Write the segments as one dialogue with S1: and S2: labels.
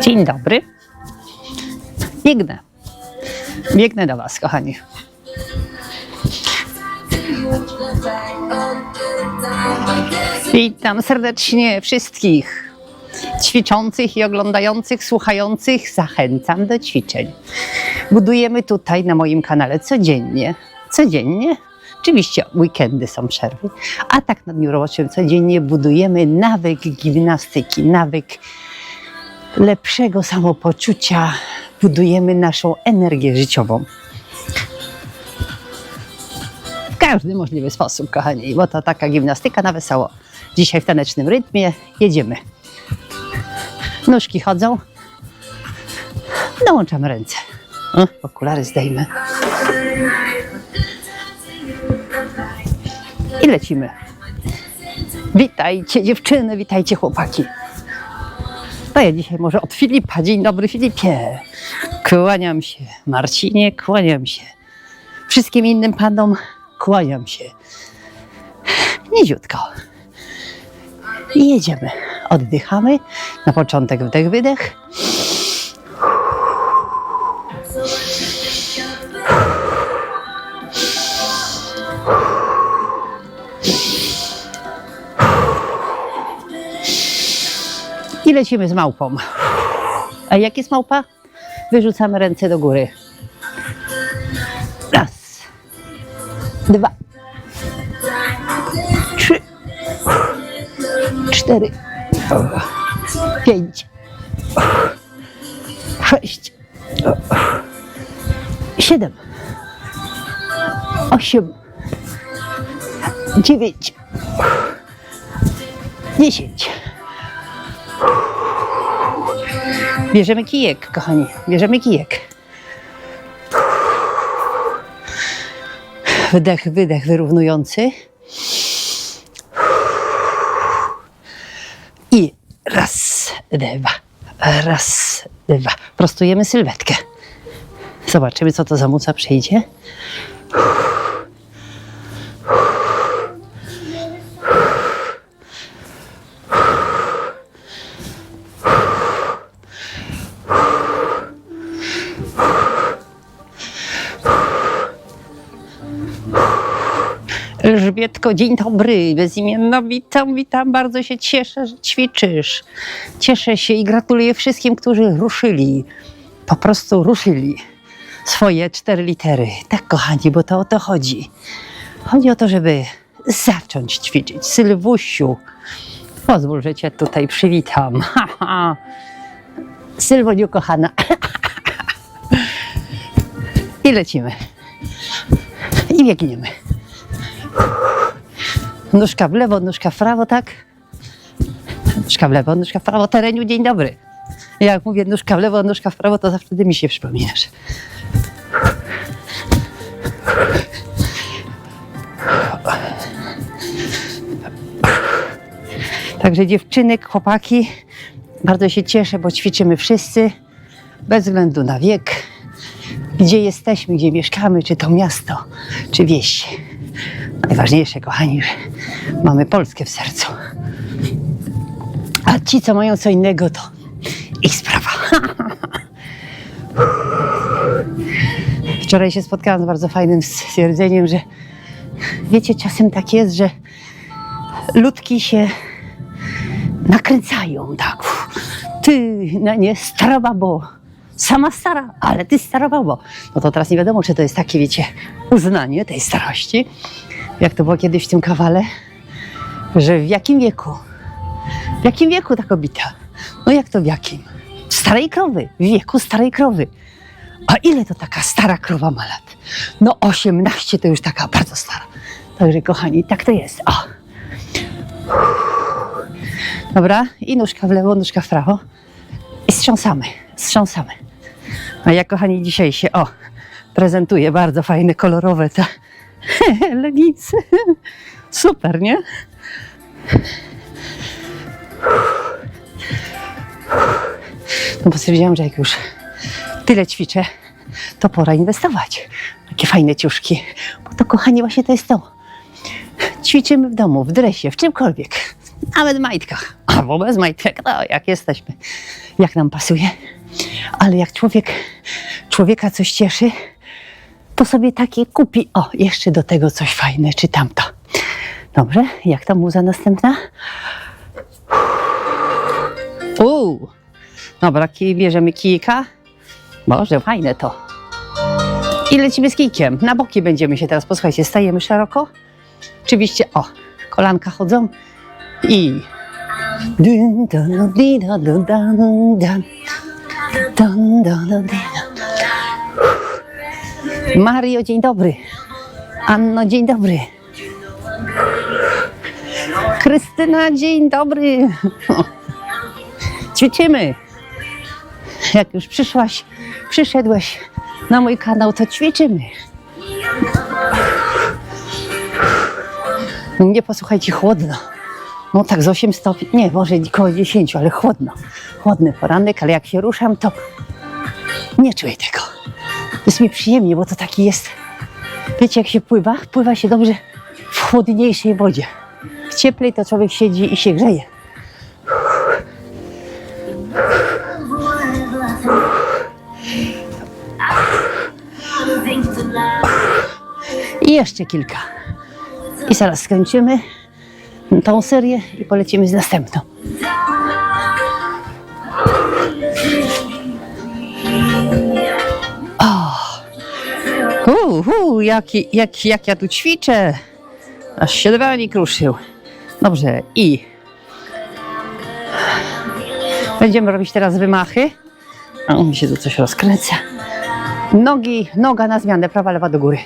S1: Dzień dobry. Biegnę. Biegnę do Was, kochani. Witam serdecznie wszystkich ćwiczących i oglądających, słuchających. Zachęcam do ćwiczeń. Budujemy tutaj na moim kanale codziennie. Codziennie. Oczywiście weekendy są przerwy, a tak na dniu roboczym codziennie budujemy nawyk gimnastyki, nawyk lepszego samopoczucia, budujemy naszą energię życiową. W każdy możliwy sposób, kochani, bo to taka gimnastyka na wesoło. Dzisiaj w tanecznym rytmie jedziemy. Nóżki chodzą, dołączamy ręce. O, okulary zdejmę. I lecimy. Witajcie dziewczyny, witajcie chłopaki. Ja dzisiaj może od Filipa. Dzień dobry Filipie. Kłaniam się. Marcinie, kłaniam się. Wszystkim innym panom kłaniam się. Niziutko. I jedziemy. Oddychamy. Na początek wdech, wydech. I lecimy z małpą. A jak jest małpa? Wyrzucamy ręce do góry. Raz, dwa, trzy, cztery, pięć, sześć, siedem, osiem, dziewięć, dziesięć. Bierzemy kijek, kochani. Bierzemy kijek. Wdech, wydech wyrównujący. I raz, dwa, raz, dwa. Prostujemy sylwetkę. Zobaczymy, co to za muca przyjdzie. Elżbietko, dzień dobry, bezimienna, witam, witam, bardzo się cieszę, że ćwiczysz. Cieszę się i gratuluję wszystkim, którzy ruszyli, po prostu ruszyli swoje cztery litery. Tak, kochani, bo to o to chodzi. Chodzi o to, żeby zacząć ćwiczyć. Sylwusiu, pozwól, że cię tutaj przywitam. Ha, ha. Sylwoniu, kochana. I lecimy. I biegniemy. Nóżka w lewo, nóżka w prawo, tak? Nóżka w lewo, nóżka w prawo. Tereniu, dzień dobry. Jak mówię nóżka w lewo, nóżka w prawo, to zawsze ty mi się przypominasz. Także dziewczyny, chłopaki, bardzo się cieszę, bo ćwiczymy wszyscy, bez względu na wiek, gdzie jesteśmy, gdzie mieszkamy, czy to miasto, czy wieś. Najważniejsze, kochani, że mamy Polskę w sercu. A ci, co mają co innego, to ich sprawa. Wczoraj się spotkałam z bardzo fajnym stwierdzeniem, że wiecie, czasem tak jest, że ludki się nakręcają, tak. Ty, no nie, stara babo, sama stara, ale ty stara babo. No to teraz nie wiadomo, czy to jest takie, wiecie, uznanie tej starości, jak to było kiedyś w tym kawale, że w jakim wieku, w jakim wieku ta kobieta? No jak to w jakim? Starej krowy, w wieku starej krowy. A ile to taka stara krowa ma lat? No 18 to już taka bardzo stara. Także kochani, tak to jest. O. Dobra, i nóżka w lewo, nóżka w prawo. I strząsamy, strząsamy. A ja, kochani, dzisiaj się, o, prezentuję bardzo fajne, kolorowe te leginsy. Super, nie? No bo stwierdziłam, że jak już tyle ćwiczę, to pora inwestować. Takie fajne ciuszki. Bo to, kochani, właśnie to jest to. Ćwiczymy w domu, w dresie, w czymkolwiek. Nawet w majtkach. albo bez majtek, no jak jesteśmy, jak nam pasuje. Ale jak człowiek, człowieka coś cieszy, to sobie takie kupi. O, jeszcze do tego coś fajne, czy tamto. Dobrze, jak ta muza następna? Uuu, dobra, kij, bierzemy kijka. Boże, fajne to. I lecimy z kijkiem. Na boki będziemy się teraz, posłuchajcie, stajemy szeroko. Oczywiście, o, kolanka chodzą i... Mario, dzień dobry. Anno, dzień dobry. Krystyna, dzień dobry. Ćwiczymy. Jak już przyszłaś, przyszedłeś na mój kanał, to ćwiczymy. U mnie posłuchajcie, chłodno. No tak z 8 stopni, nie, może koło 10, ale chłodno. Chłodny poranek, ale jak się ruszam, to nie czuję tego. Jest mi przyjemnie, bo to taki jest. Wiecie, jak się pływa? Pływa się dobrze w chłodniejszej wodzie. W cieplej to człowiek siedzi i się grzeje. I jeszcze kilka. I zaraz skończymy tą serię i polecimy z następną. O! Uh, uh, jak, jak, jak ja tu ćwiczę! Aż się dywanik ruszył. Dobrze, i będziemy robić teraz wymachy. O, mi się tu coś rozkręca. Nogi, noga na zmianę, prawa, lewa do góry.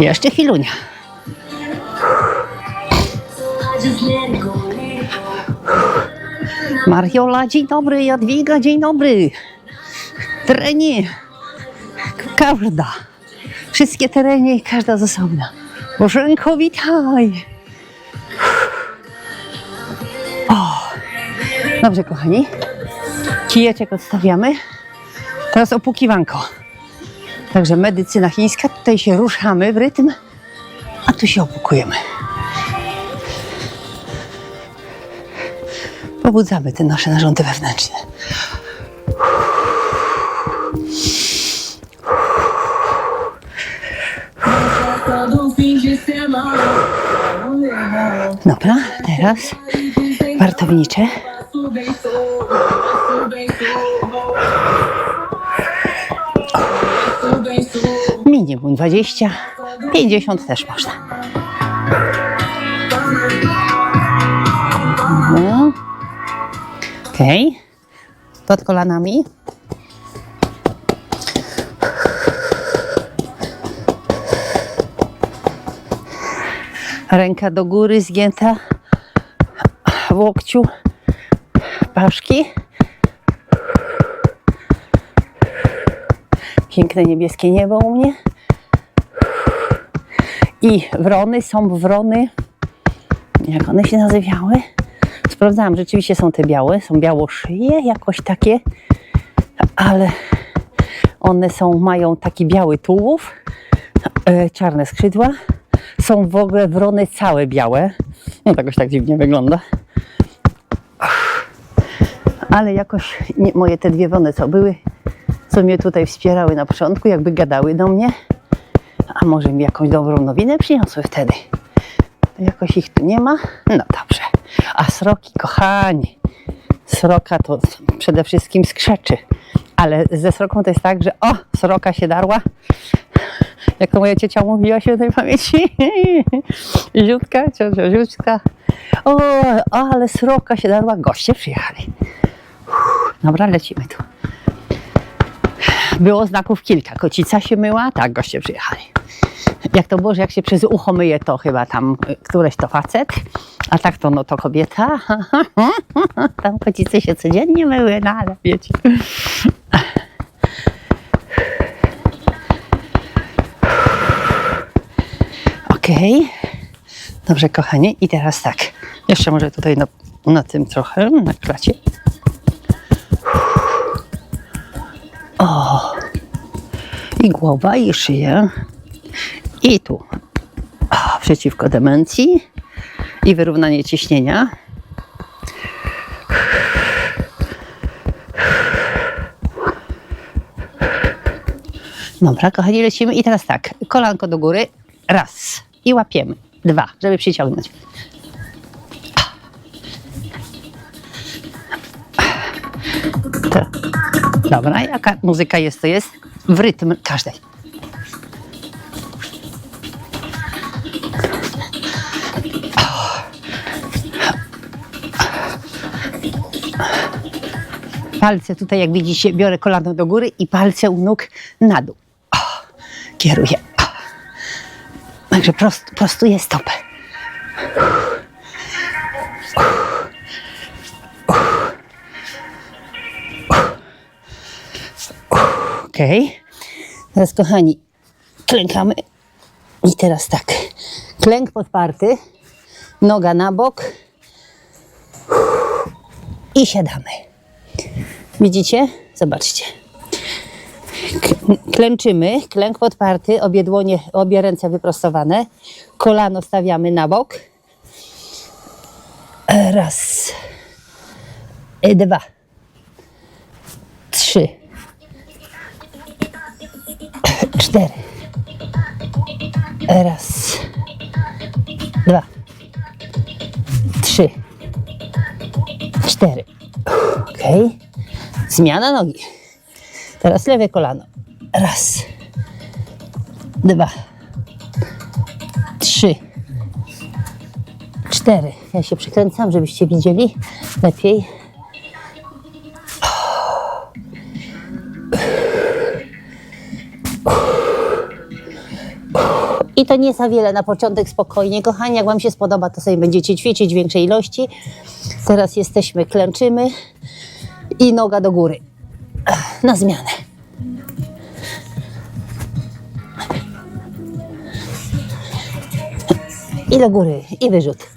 S1: Jeszcze chwilunia. Mariola, dzień dobry. Jadwiga, dzień dobry. Terenie. Każda. Wszystkie terenie każda z osobna. Bożenko, witaj. O. Dobrze, kochani. Kijeczek odstawiamy. Teraz opukiwanko. Także medycyna chińska, tutaj się ruszamy w rytm, a tu się opukujemy. Pobudzamy te nasze narządy wewnętrzne. Dobra, teraz wartownicze.
S2: Sou.
S1: Minimum 20, 50 też można. Mhm. Okej. Pod kolanami. Ręka do góry zgięta w łokciu. Paszki. Piękne niebieskie niebo u mnie. I wrony są wrony. Jak one się nazywały? Sprawdzałam, rzeczywiście są te białe, są białoszyje, jakoś takie, ale one są, mają taki biały tułów, e, czarne skrzydła. Są w ogóle wrony całe białe. No tak jakoś tak dziwnie wygląda. Ale jakoś nie, moje te dwie wrony, co były, co mnie tutaj wspierały na początku, jakby gadały do mnie, może mi jakąś dobrą nowinę przyniosły wtedy. Jakoś ich tu nie ma. No dobrze. A sroki, kochani, sroka to przede wszystkim skrzeczy. Ale ze sroką to jest tak, że o, sroka się darła. Jak to moja ciocia mówiła się tej pamięci. Ziutka, ciocia Ziutka. O, ale sroka się darła, goście przyjechali. Uff, Dobra, lecimy tu. Było znaków kilka. Kocica się myła, tak, goście przyjechali. Jak to było, że jak się przez ucho myje, to chyba tam któreś to facet, a tak to no to kobieta. Tam kocice się codziennie myły, no ale wiecie. Okej. Dobrze, kochani. I teraz tak. Jeszcze może tutaj na, na tym trochę, na klacie. O. I głowa, i szyja. I tu. O, przeciwko demencji. I wyrównanie ciśnienia. Dobra, kochani, lecimy. I teraz tak. Kolanko do góry. Raz. I łapiemy. Dwa, żeby przyciągnąć. To. Dobra, jaka muzyka jest, to jest w rytm każdej. Palce tutaj, jak widzicie, biorę kolano do góry i palce u nóg na dół. O, kieruję. O. Także prost, prostuję stopę. Okej. Teraz, kochani, klękamy. I teraz tak. Klęk podparty, noga na bok i siadamy. Widzicie? Zobaczcie. Klęczymy, klęk podparty, obie dłonie, obie ręce wyprostowane, kolano stawiamy na bok. Raz, dwa, trzy, cztery. Raz, dwa, trzy, cztery. Okej. Zmiana nogi. Teraz lewe kolano. Raz, dwa, trzy, cztery. Ja się przykręcam, żebyście widzieli lepiej. I to nie za wiele na początek, spokojnie. Kochani, jak Wam się spodoba, to sobie będziecie ćwiczyć w większej ilości. Teraz jesteśmy, klęczymy i noga do góry. Na zmianę. I do góry, i wyrzut.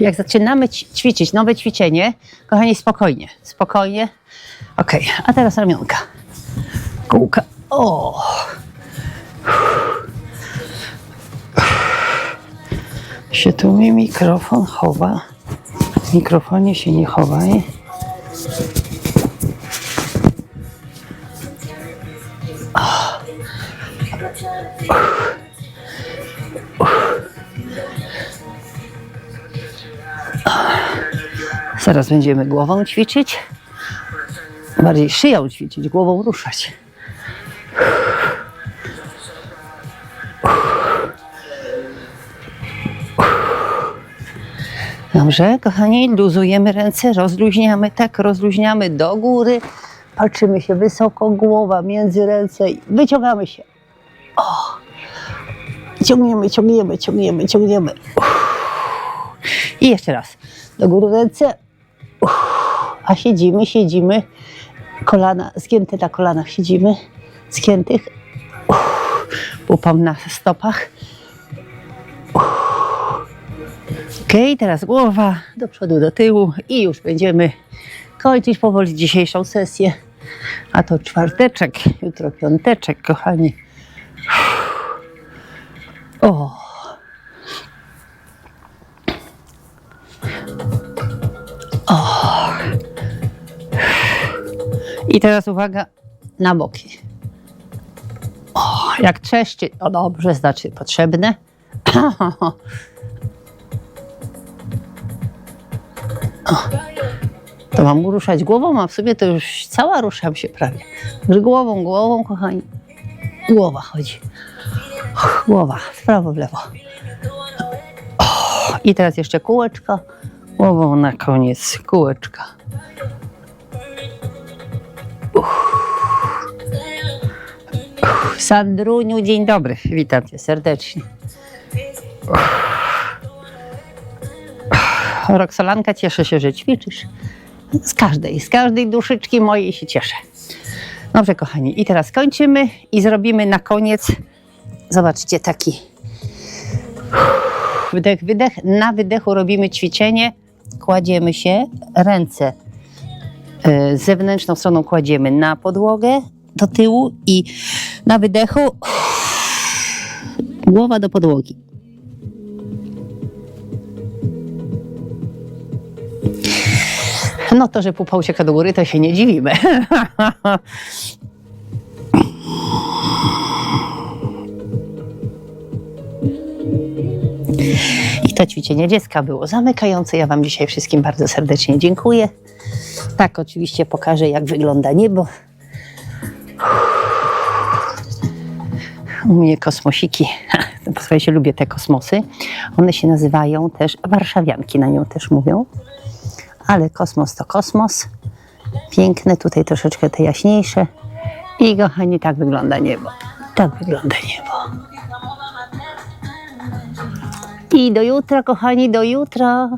S1: Jak zaczynamy ćwiczyć nowe ćwiczenie, kochani, spokojnie, spokojnie. Okej, a teraz ramionka. Kółka. O! Się tu mi mikrofon chowa. W mikrofonie się nie chowaj. Zaraz będziemy głową ćwiczyć. Bardziej szyją ćwiczyć, głową ruszać. Dobrze, kochani, luzujemy ręce, rozluźniamy tak, rozluźniamy do góry. Patrzymy się wysoko, głowa między ręce i wyciągamy się. O! Ciągniemy, ciągniemy, ciągniemy, ciągniemy. I jeszcze raz. Do góry ręce. Uff. A siedzimy, siedzimy. Kolana, zgięte na kolanach siedzimy. Zgiętych. Uff. Pupam na stopach. Ok, teraz głowa do przodu, do tyłu i już będziemy kończyć powoli dzisiejszą sesję. A to czwarteczek, jutro piąteczek, kochani. O. I teraz uwaga na boki. O, Jak trzeszczy, to dobrze, znaczy potrzebne. To mam ruszać głową, a w sobie to już cała ruszam się prawie. Głową, głową, kochani. Głowa chodzi. Głowa, w prawo, w lewo. O, I teraz jeszcze kółeczko. Głową na koniec kółeczka. Sandruniu, dzień dobry. Witam cię serdecznie. Roksolanka, cieszę się, że ćwiczysz. Z każdej, z każdej duszyczki mojej się cieszę. Dobrze, kochani, i teraz kończymy i zrobimy na koniec, zobaczcie, taki wdech, wydech. Na wydechu robimy ćwiczenie, kładziemy się, ręce e, zewnętrzną stroną kładziemy na podłogę, do tyłu i na wydechu głowa do podłogi. No to, że pupa ucieka do góry, to się nie dziwimy. I to ćwiczenie dziecka było zamykające. Ja Wam dzisiaj wszystkim bardzo serdecznie dziękuję. Tak, oczywiście pokażę, jak wygląda niebo. U mnie kosmosiki. Słuchajcie, lubię te kosmosy. One się nazywają też warszawianki, na nią też mówią. Ale kosmos to kosmos. Piękne, tutaj troszeczkę te jaśniejsze. I kochani, tak wygląda niebo. Tak wygląda niebo. I do jutra, kochani, do jutra.